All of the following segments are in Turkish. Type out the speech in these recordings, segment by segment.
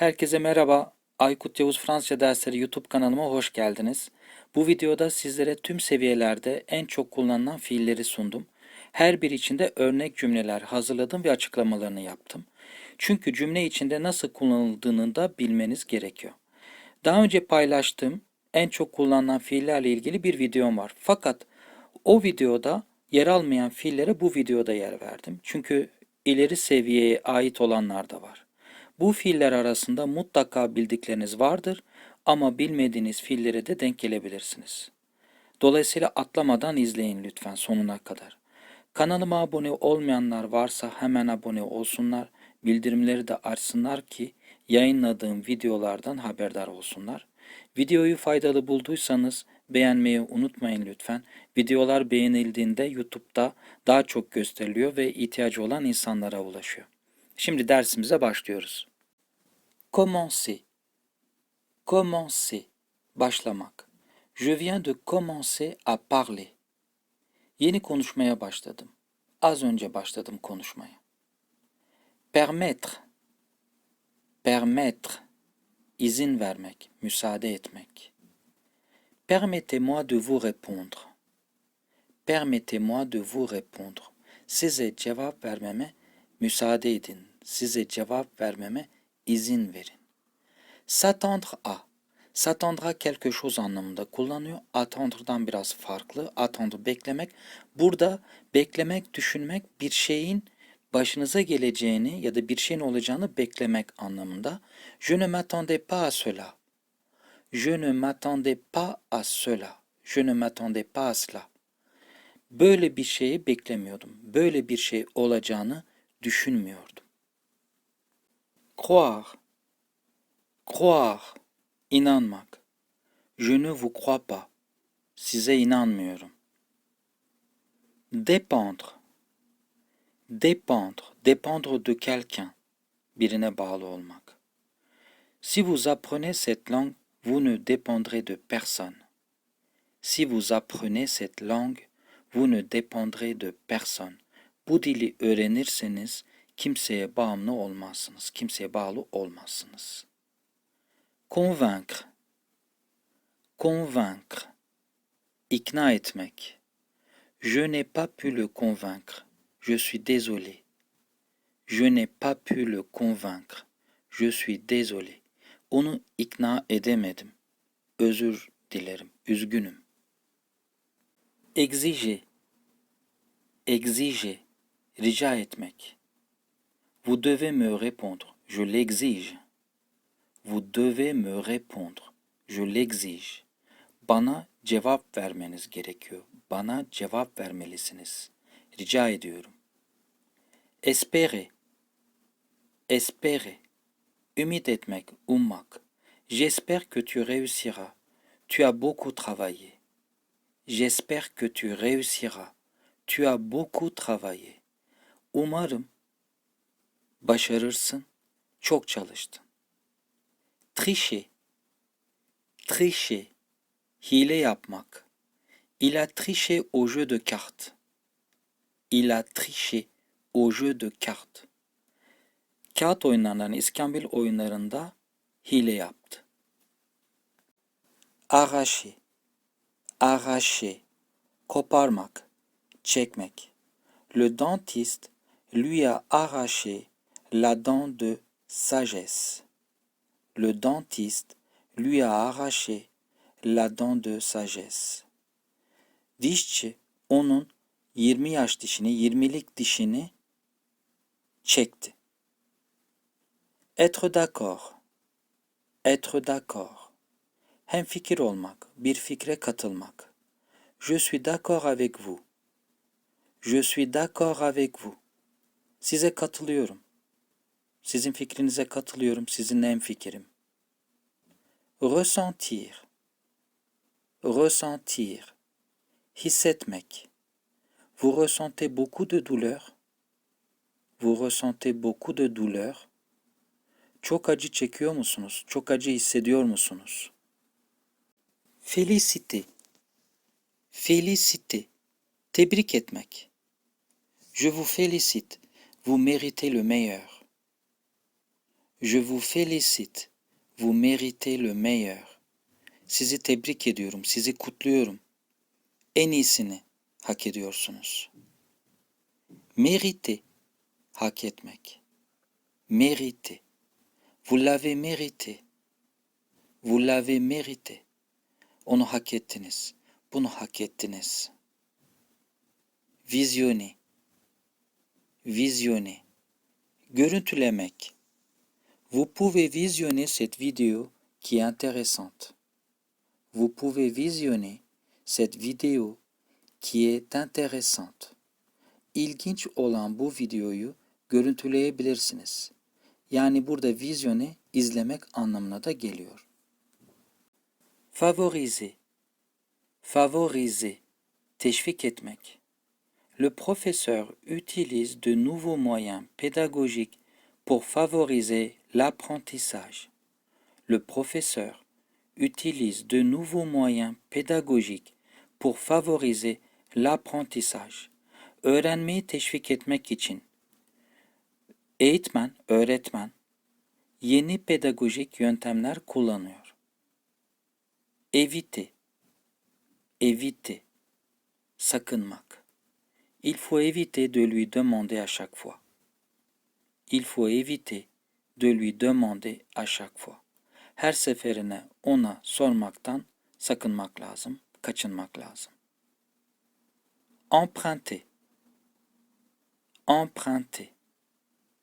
Herkese merhaba. Aykut Yavuz Fransızca dersleri YouTube kanalıma hoş geldiniz. Bu videoda sizlere tüm seviyelerde en çok kullanılan fiilleri sundum. Her bir içinde örnek cümleler hazırladım ve açıklamalarını yaptım. Çünkü cümle içinde nasıl kullanıldığını da bilmeniz gerekiyor. Daha önce paylaştığım en çok kullanılan fiillerle ilgili bir videom var. Fakat o videoda yer almayan fiillere bu videoda yer verdim. Çünkü ileri seviyeye ait olanlar da var. Bu fiiller arasında mutlaka bildikleriniz vardır ama bilmediğiniz fiillere de denk gelebilirsiniz. Dolayısıyla atlamadan izleyin lütfen sonuna kadar. Kanalıma abone olmayanlar varsa hemen abone olsunlar, bildirimleri de açsınlar ki yayınladığım videolardan haberdar olsunlar. Videoyu faydalı bulduysanız beğenmeyi unutmayın lütfen. Videolar beğenildiğinde YouTube'da daha çok gösteriliyor ve ihtiyacı olan insanlara ulaşıyor. Şimdi dersimize başlıyoruz. Commencer. Commencer. Başlamak. Je viens de commencer à parler. Yeni konuşmaya başladım. Az önce başladım konuşmaya. Permettre. Permettre. İzin vermek, müsaade etmek. Permettez-moi de vous répondre. Permettez-moi de vous répondre. Size cevap vermeme müsaade edin. Size cevap vermeme izin verin. S'attendre à. S'attendre à quelque chose anlamında kullanıyor. Attendre'dan biraz farklı. Attendre beklemek. Burada beklemek, düşünmek bir şeyin başınıza geleceğini ya da bir şeyin olacağını beklemek anlamında. Je ne m'attendais pas à cela. Je ne m'attendais pas à cela. Je ne m'attendais pas à cela. Böyle bir şeyi beklemiyordum. Böyle bir şey olacağını düşünmüyordum. Croire. Croire. İnanmak. Je ne vous crois pas. Size inanmıyorum. Dépendre. Dépendre. Dépendre de quelqu'un. Birine olmak. Si vous apprenez cette langue, vous ne dépendrez de personne. Si vous apprenez cette langue, vous ne dépendrez de personne. Kimseye bağımlı olmazsınız. Kimseye bağlı olmazsınız. Convaincre. Convaincre. İkna etmek. Je n'ai pas pu le convaincre. Je suis désolé. Je n'ai pas pu le convaincre. Je suis désolé. Onu ikna edemedim. Özür dilerim. Üzgünüm. Exiger. Exiger. Rica etmek. Vous devez me répondre. Je l'exige. Vous devez me répondre. Je l'exige. Bana cevap vermeniz gerekiyor. Bana cevap vermelisiniz. Rica ediyorum. Espérer. Espérer. Ümit etmek, ummak. J'espère que tu réussiras. Tu as beaucoup travaillé. J'espère que tu réussiras. Tu as beaucoup travaillé. Umarım başarırsın. Çok çalıştın. Tricher. Tricher. Hile yapmak. Il a triché au jeu de cartes. Il a triché au jeu de cartes. Kağıt oyunlarından iskambil oyunlarında hile yaptı. Arracher. Arracher. Koparmak. Çekmek. Le dentiste lui a arraché la dent de sagesse. Le dentiste lui a arraché la dent de sagesse. Dişçi onun 20 yaş dişini, 20'lik dişini çekti. Être d'accord. Être d'accord. Hemfikir olmak, bir fikre katılmak. Je suis d'accord avec vous. Je suis d'accord avec vous. Size katılıyorum. Sizin fikrinize katılıyorum, sizinle hemfikirim. Ressentir. Ressentir. Hissetmek. Vous ressentez beaucoup de douleur. Vous ressentez beaucoup de douleur. Çok acı çekiyor musunuz? Çok acı hissediyor musunuz? Féliciter. Féliciter. Tebrik etmek. Je vous félicite. Vous méritez le meilleur. Je vous félicite. Vous méritez le meilleur. Sizi tebrik ediyorum, sizi kutluyorum. En iyisini hak ediyorsunuz. Mériter, hak etmek. Mériter. Vous l'avez mérité. Vous l'avez mérité. Onu hak ettiniz. Bunu hak ettiniz. Visionner. Visionner. Görüntülemek. Vous pouvez visionner cette vidéo qui est intéressante. Vous pouvez visionner cette vidéo qui est intéressante. İlginç olan bu videoyu görüntüleyebilirsiniz. Yani burada vizyone izlemek anlamına da geliyor. Favoriser. Favoriser. Teşvik etmek. Le professeur utilise de nouveaux moyens pédagogiques pour favoriser l'apprentissage. Le professeur utilise de nouveaux moyens pédagogiques pour favoriser l'apprentissage. Öğrenmeyi teşvik etmek için eğitmen, öğretmen yeni pedagojik yöntemler kullanıyor. Éviter, éviter, sakınmak. Il faut éviter de lui demander à chaque fois. Il faut éviter de lui demander à chaque fois. Her seferine ona sormaktan sakınmak lazım, kaçınmak lazım. Emprunter. Emprunter.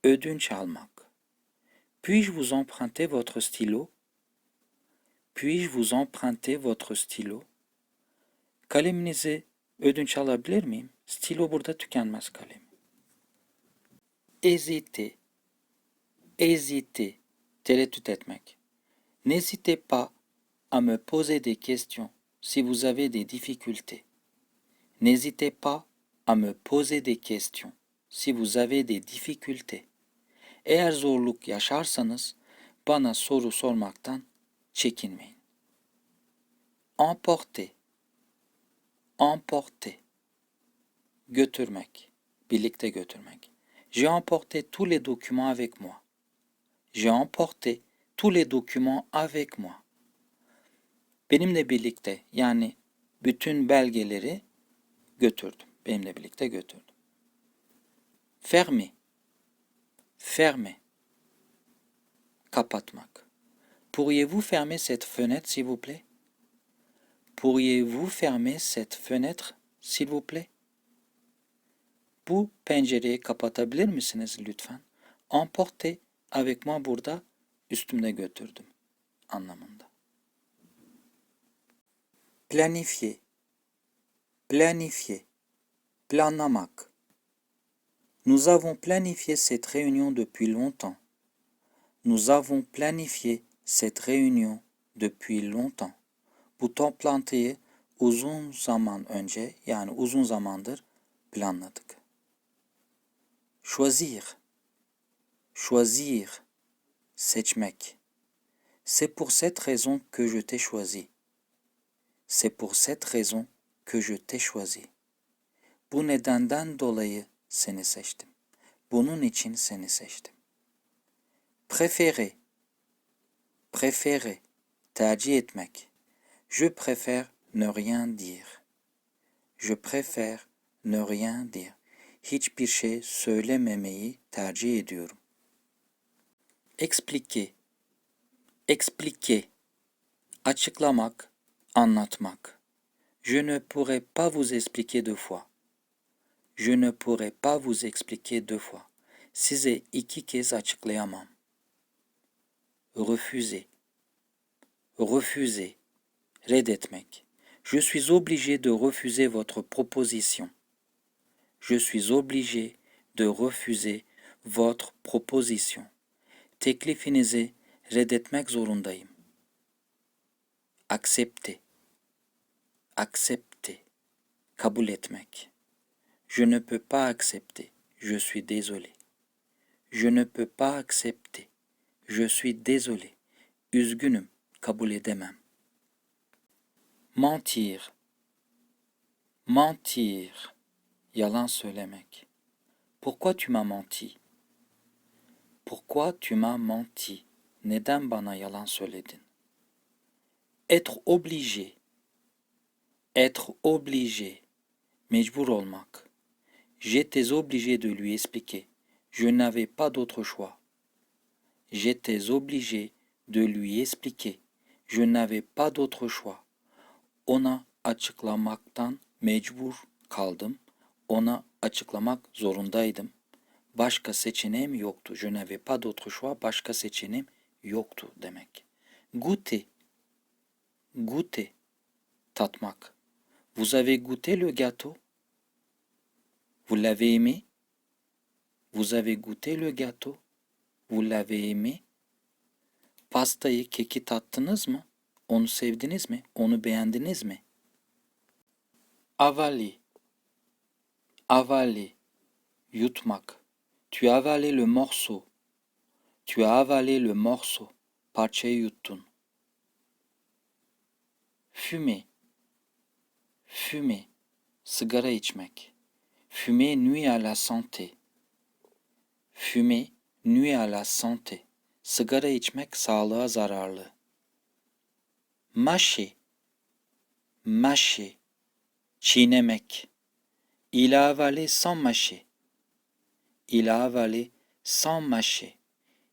Ödünç almak. Puis-je vous emprunter votre stylo? Puis-je vous emprunter votre stylo? Kaleminizi ödünç alabilir miyim? Stilo burada tükenmez kalem. Hésiter. Hésiter. Tereddüt etmek. N'hésitez pas à me poser des questions si vous avez des difficultés. N'hésitez pas à me poser des questions si vous avez des difficultés. Eğer zorluk yaşarsanız bana soru sormaktan çekinmeyin. Emporter. Emporter. Götürmek. Birlikte götürmek. J'ai emporté tous les documents avec moi. J'ai emporté tous les documents avec moi. Benimle birlikte yani bütün belgeleri götürdüm. Benimle birlikte götürdüm. Fermer. Fermer. Kapatmak. Pourriez-vous fermer cette fenêtre s'il vous plaît? Pourriez-vous fermer cette fenêtre s'il vous plaît? Bu pencereyi kapatabilir misiniz lütfen? Emporter avec moi burada üstümde götürdüm anlamında. Planifier. Planifier. Planlamak. Nous avons planifié cette réunion depuis longtemps. Nous avons planifié cette réunion depuis longtemps. Bu toplantıyı uzun zaman önce yani uzun zamandır planladık. Choisir. Choisir. Seçmek. C'est pour cette raison que je t'ai choisi. C'est pour cette raison que je t'ai choisi. Bu nedenden dolayı seni seçtim. Bunun için seni seçtim. Préférer. Préférer. Tercih etmek. Je préfère ne rien dire. Je préfère ne rien dire. Hiçbir şey söylememeyi tercih ediyorum. Expliquer. Expliquer. Açıklamak, anlatmak. Je ne pourrai pas vous expliquer deux fois. Je ne pourrai pas vous expliquer deux fois. Size iki kez açıklayamam. Refuser. Refuser. Reddetmek. Je suis obligé de refuser votre proposition. Je suis obligé de refuser votre proposition. Teklifinizi reddetmek zorundayım. Accepter. Accepter. Kabul etmek. Je ne peux pas accepter. Je suis désolé. Je ne peux pas accepter. Je suis désolé. Üzgünüm. Kabul edemem. Mentir. Mentir. Yalan söylemek. Pourquoi tu m'as menti? Pourquoi tu m'as menti? Neden bana yalan söyledin? Être obligé. Être obligé. Mecbur olmak. J'étais obligé de lui expliquer. Je n'avais pas d'autre choix. J'étais obligé de lui expliquer. Je n'avais pas d'autre choix. Ona açıklamaktan mecbur kaldım. Ona açıklamak zorundaydım. Başka seçeneğim yoktu. Je n'avais pas d'autre choix. Başka seçeneğim yoktu demek. Goûter. Goûter. Tatmak. Vous avez goûté le gâteau? Vous l'avez aimé? Vous avez goûté le gâteau? Vous l'avez aimé? Pastayı, keki tattınız mı? Onu sevdiniz mi? Onu beğendiniz mi? Avaler. Avaler. Yutmak. Tu as avalé le morceau. Tu as avalé le morceau. Parçayı yuttun. Fumer. Fumer. Sigara içmek. Fumer nuit à la santé. Fumer nuit à la santé. Sigara içmek sağlığa zararlı. Mâcher. Mâcher. Çiğnemek. Il a avalé sans mâcher. Il a avalé sans mâcher.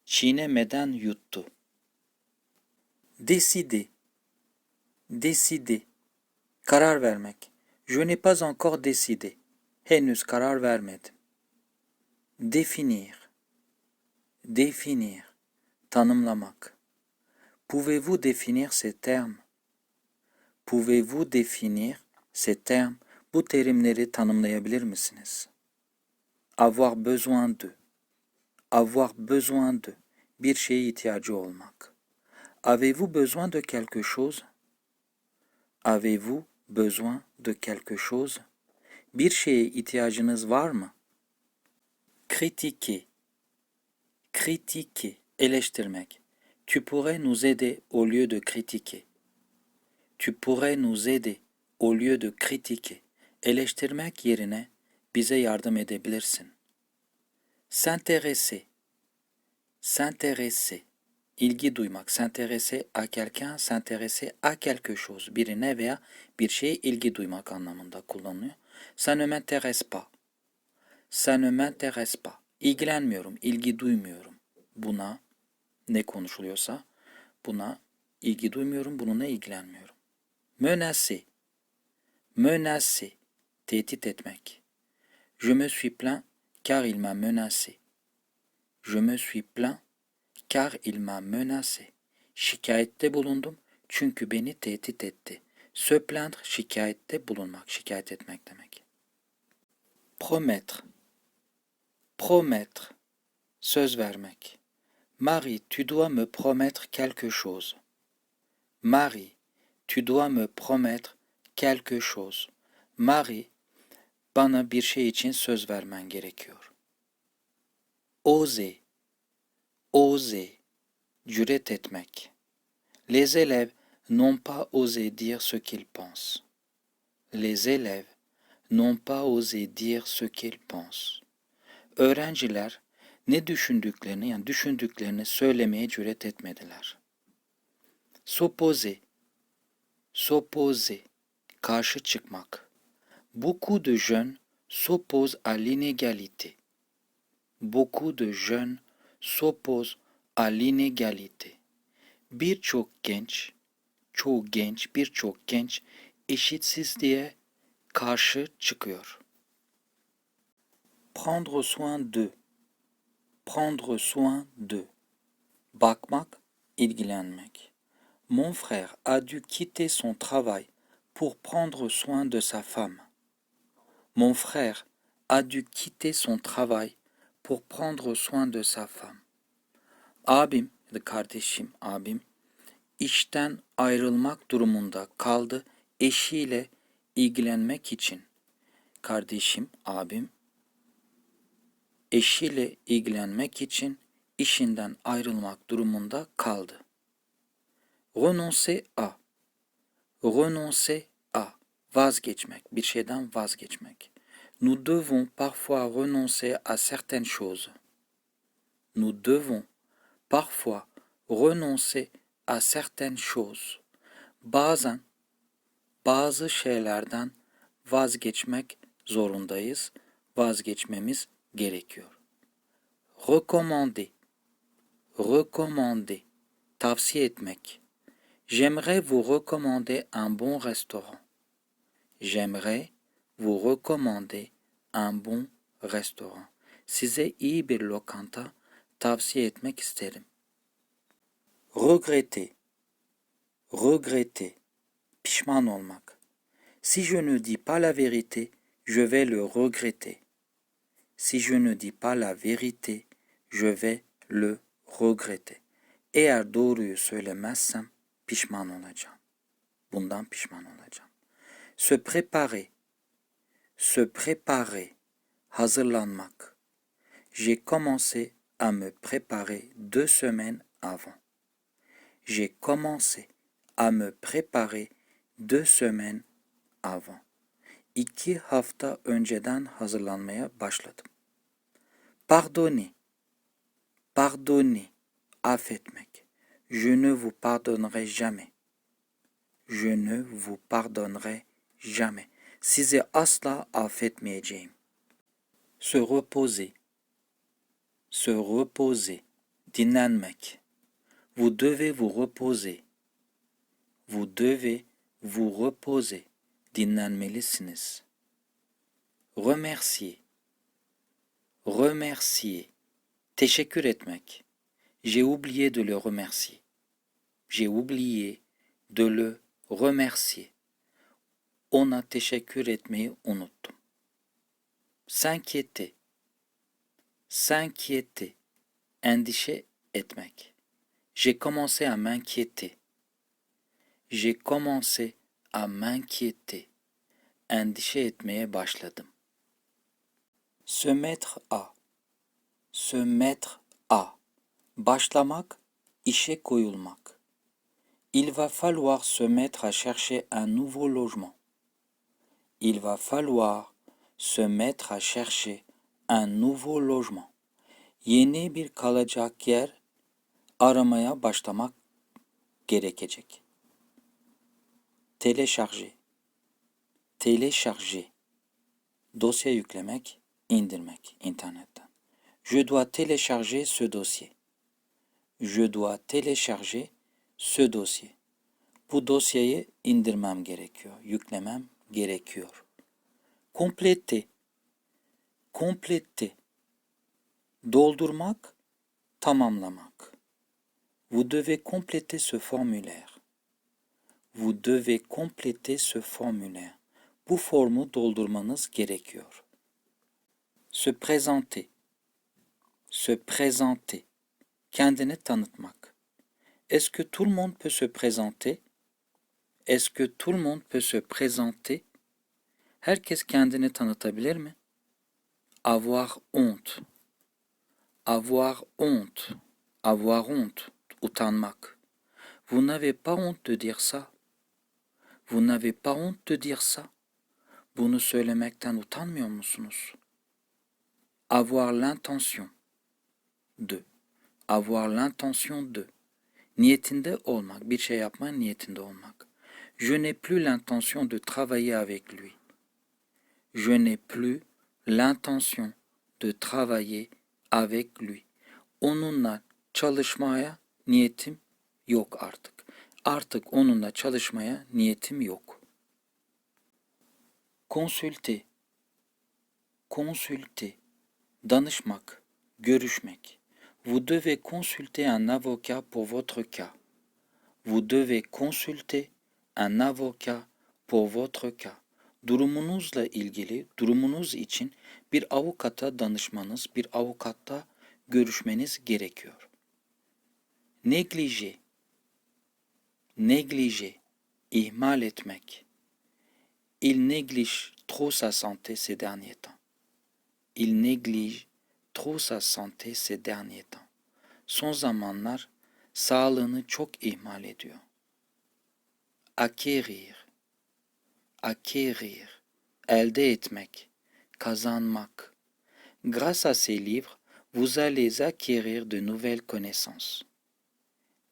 Çiğnemeden yuttu. Décider. Décider. Karar vermek. Je n'ai pas encore décidé. Henüz karar vermedim. Définir. Définir. Tanımlamak. Pouvez-vous définir ces termes? Pouvez-vous définir ces termes? Bu terimleri tanımlayabilir misiniz? Avoir besoin de. Avoir besoin de. Bir şeye ihtiyacı olmak. Avez-vous besoin de quelque chose? Avez-vous besoin de quelque chose? Bir şeye ihtiyacınız var mı? Critiquer. Critiquer. Eleştirmek. Tu pourrais nous aider au lieu de critiquer. Tu pourrais nous aider au lieu de critiquer. Eleştirmek yerine bize yardım edebilirsin. S'intéresser. S'intéresser. İlgi duymak. S'intéresser à quelqu'un, s'intéresser à quelque chose. Birine veya bir şeye ilgi duymak anlamında kullanılıyor. Ça ne m'intéresse pas. Ça ne m'intéresse pas. İlgilenmiyorum, ilgi duymuyorum. Buna ne konuşuluyorsa buna ilgi duymuyorum, bununla ilgilenmiyorum. Menacer. Menacer. Tehdit etmek. Je me suis plaint car il m'a menacé. Je me suis plaint car il m'a menacé. Şikayette bulundum çünkü beni tehdit etti. Se plaindre şikayette bulunmak, şikayet etmek demek. Promettre. Promettre. Söz vermek. Marie, tu dois me promettre quelque chose. Marie, tu dois me promettre quelque chose. Marie, bana bir şey için söz vermen gerekiyor. Oser. Oser. Cüret etmek. Les élèves n'ont pas osé dire ce qu'ils pensent. Les élèves n'ont pas osé dire ce qu'ils pensent. Öğrenciler ne düşündüklerini yani düşündüklerini söylemeye cüret etmediler. S'opposer. S'opposer. Karşı çıkmak. Beaucoup de jeunes s'opposent à l'inégalité. Beaucoup de jeunes s'opposent à l'inégalité. Birçok genç, çoğu genç, birçok genç karşı çıkıyor. Prendre soin de. Prendre soin de. Bakmak, ilgilenmek. Mon frère a dû quitter son travail pour prendre soin de sa femme. Mon frère a dû quitter son travail pour prendre soin de sa femme. Abim, da kardeşim, abim işten ayrılmak durumunda kaldı eşiyle ilgilenmek için. Kardeşim, abim eşiyle ilgilenmek için işinden ayrılmak durumunda kaldı. Renoncer à. Renoncer. Vazgeçmek, bir şeyden vazgeçmek. Nous devons parfois renoncer à certaines choses. nous devons parfois renoncer à certaines choses. Bazen bazı şeylerden vazgeçmek zorundayız, vazgeçmemiz gerekiyor. Recommander, recommander, tavsiye etmek. J'aimerais vous recommander un bon restaurant. J'aimerais vous recommander un bon restaurant. Size iyi bir lokanta tavsiye etmek isterim. Regretter, regretter, pişman olmak. Si je ne dis pas la vérité, je vais le regretter. Si je ne dis pas la vérité, je vais le regretter. Eğer doğruyu söylemezsem pişman olacağım. Bundan pişman olacağım. Se préparer, se préparer, hazırlanmak. J'ai commencé à me préparer deux semaines avant. J'ai commencé à me préparer deux semaines avant. İki hafta önceden hazırlanmaya başladım. Pardonner, pardonner, affetmek. Je ne vous pardonnerai jamais. Je ne vous pardonnerai jamais. Sizi asla affetmeyeceğim. Se reposer, se reposer, dinlenmek. Vous devez vous reposer. Vous devez vous reposer. Dinlenmelisiniz. Remercier. Remercier. Teşekkür etmek. J'ai oublié de le remercier. J'ai oublié de le remercier. Ona teşekkür etmeyi unuttum. S'inquiéter. S'inquiéter. Endişe etmek. J'ai commencé à m'inquiéter. J'ai commencé à m'inquiéter. Endişe etmeye başladım. Se mettre à. Se mettre à. Başlamak, işe koyulmak. Il va falloir se mettre à chercher un nouveau logement. Il va falloir se mettre à chercher un nouveau logement. Yeni bir kalacak yer aramaya başlamak gerekecek. Télécharger. Télécharger. Dosya yüklemek, indirmek internetten. Je dois télécharger ce dossier. Je dois télécharger ce dossier. Bu dosyayı indirmem gerekiyor, yüklemem gerekiyor. Compléter. Compléter. Doldurmak, tamamlamak. Vous devez compléter ce formulaire. Vous devez compléter ce formulaire. Bu formu doldurmanız gerekiyor. Se présenter. Se présenter. Kendini tanıtmak. Est-ce que tout le monde peut se présenter? Est-ce que tout le monde peut se présenter? Herkes kendini tanıtabilir mi? Avoir honte. Avoir honte. Avoir honte. Utanmak. Vous n'avez pas honte de dire ça. Vous n'avez pas honte de dire ça. Bunu söylemekten utanmıyor musunuz? Avoir l'intention de. Avoir l'intention de. Niyetinde olmak, bir şey yapma niyetinde olmak. Je n'ai plus l'intention de travailler avec lui. Je n'ai plus l'intention de travailler avec lui. Onunla çalışmaya niyetim yok artık. Artık onunla çalışmaya niyetim yok. Consulter. Consulter. Danışmak, görüşmek. Vous devez consulter un avocat pour votre cas. Vous devez consulter un avocat pour votre cas. Durumunuzla ilgili, durumunuz için bir avukata danışmanız, bir avukatta görüşmeniz gerekiyor. Negliger. Negliger. ihmal etmek. Il néglige trop sa santé ces derniers temps. Il néglige trop sa santé ces derniers temps. Son zamanlar sağlığını çok ihmal ediyor. Acquérir. Acquérir. Elde etmek. Kazanmak. Grâce à ces livres, vous allez acquérir de nouvelles connaissances.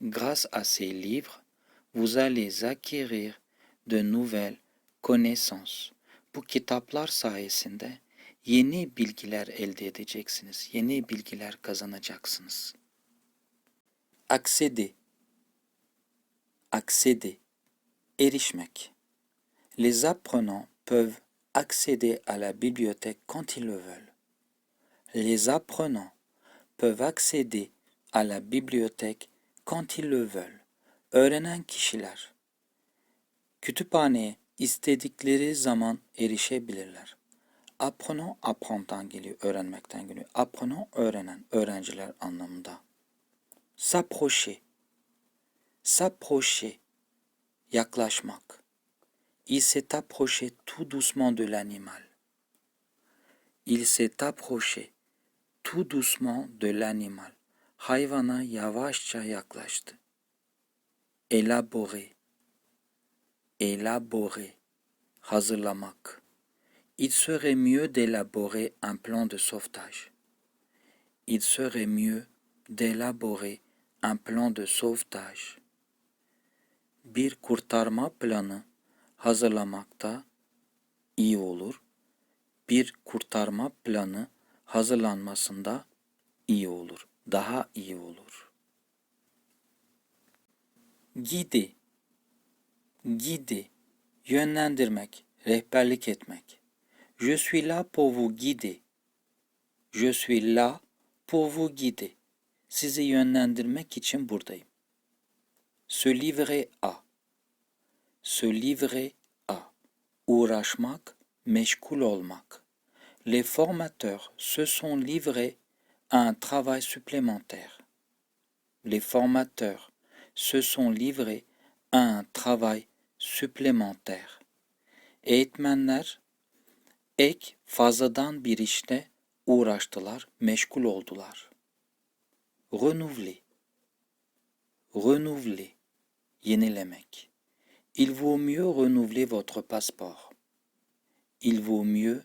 Grâce à ces livres, vous allez acquérir de nouvelles connaissances. Bu kitaplar sayesinde yeni bilgiler elde edeceksiniz. Yeni bilgiler kazanacaksınız. Accéder. Accéder. Erişmek. Les apprenants peuvent accéder à la bibliothèque quand ils le veulent. Les apprenants peuvent accéder à la bibliothèque quand ils le veulent. Öğrenen kişiler kütüphaneye istedikleri zaman erişebilirler. Apprenant apprend'dan geliyor, öğrenmekten geliyor. Apprenant öğrenen, öğrenciler anlamında. S'approcher. S'approcher. Yaklaşmak. Il s'est approché tout doucement de l'animal. Il s'est approché tout doucement de l'animal. Hayvana yavaşça yaklaştı. Élaborer. Élaborer. Hazırlamak. Il serait mieux d'élaborer un plan de sauvetage. Il serait mieux d'élaborer un plan de sauvetage. Bir kurtarma planı hazırlamakta iyi olur. Bir kurtarma planı hazırlanmasında iyi olur. Daha iyi olur. Gidi. Gidi. Yönlendirmek, rehberlik etmek. Je suis là pour vous guider. Je suis là pour vous guider. Sizi yönlendirmek için buradayım. Se livrer à. Se livrer à. Uğraşmak, meşgul olmak. Les formateurs se sont livrés à un travail supplémentaire. Les formateurs se sont livrés à un travail supplémentaire. Eğitmenler ek fazladan bir işle uğraştılar, meşgul oldular. Renouveler. Renouveler. Il vaut mieux renouveler votre passeport. Il vaut mieux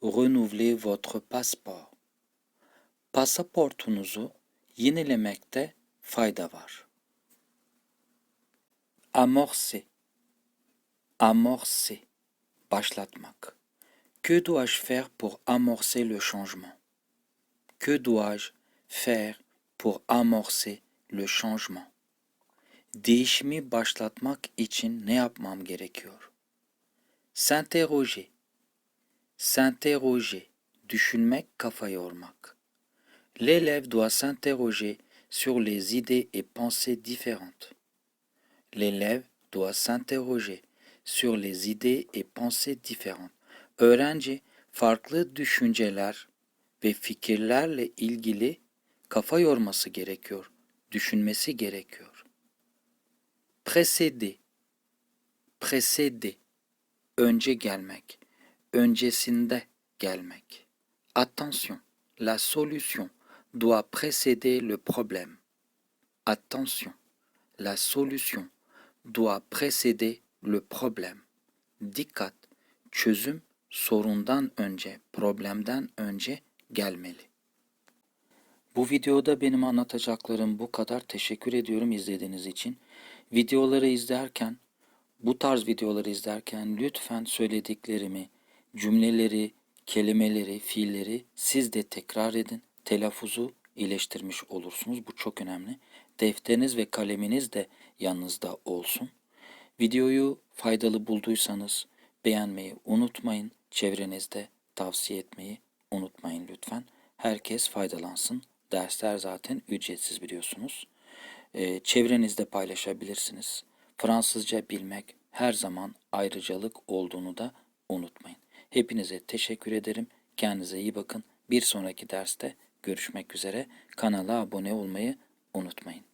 renouveler votre passeport. Pasaportunuzu yenilemekte fayda var. Amorcer. Amorcer. Başlatmak. Que dois-je faire pour amorcer le changement? Que dois-je faire pour amorcer le changement? Değişimi başlatmak için ne yapmam gerekiyor? S'interroger. S'interroger. Düşünmek, kafa yormak. L'élève doit s'interroger sur les idées et pensées différentes. L'élève doit s'interroger sur les idées et pensées différentes. Öğrenci farklı düşünceler ve fikirlerle ilgili kafa yorması gerekiyor, düşünmesi gerekiyor. Précéder, précéder, önce gelmek, öncesinde gelmek. Attention, la solution doit précéder le problème. Attention, la solution doit précéder le problème. Dikkat, çözüm sorundan önce, problemden önce gelmeli. Bu videoda benim anlatacaklarım bu kadar. Teşekkür ediyorum izlediğiniz için. Videoları izlerken, bu tarz videoları izlerken lütfen söylediklerimi, cümleleri, kelimeleri, fiilleri siz de tekrar edin. Telaffuzu iyileştirmiş olursunuz. Bu çok önemli. Defteriniz ve kaleminiz de yanınızda olsun. Videoyu faydalı bulduysanız beğenmeyi unutmayın. Çevrenizde tavsiye etmeyi unutmayın lütfen. Herkes faydalansın. Dersler zaten ücretsiz biliyorsunuz. Ee, çevrenizde paylaşabilirsiniz. Fransızca bilmek her zaman ayrıcalık olduğunu da unutmayın. Hepinize teşekkür ederim. Kendinize iyi bakın. Bir sonraki derste görüşmek üzere. Kanala abone olmayı unutmayın.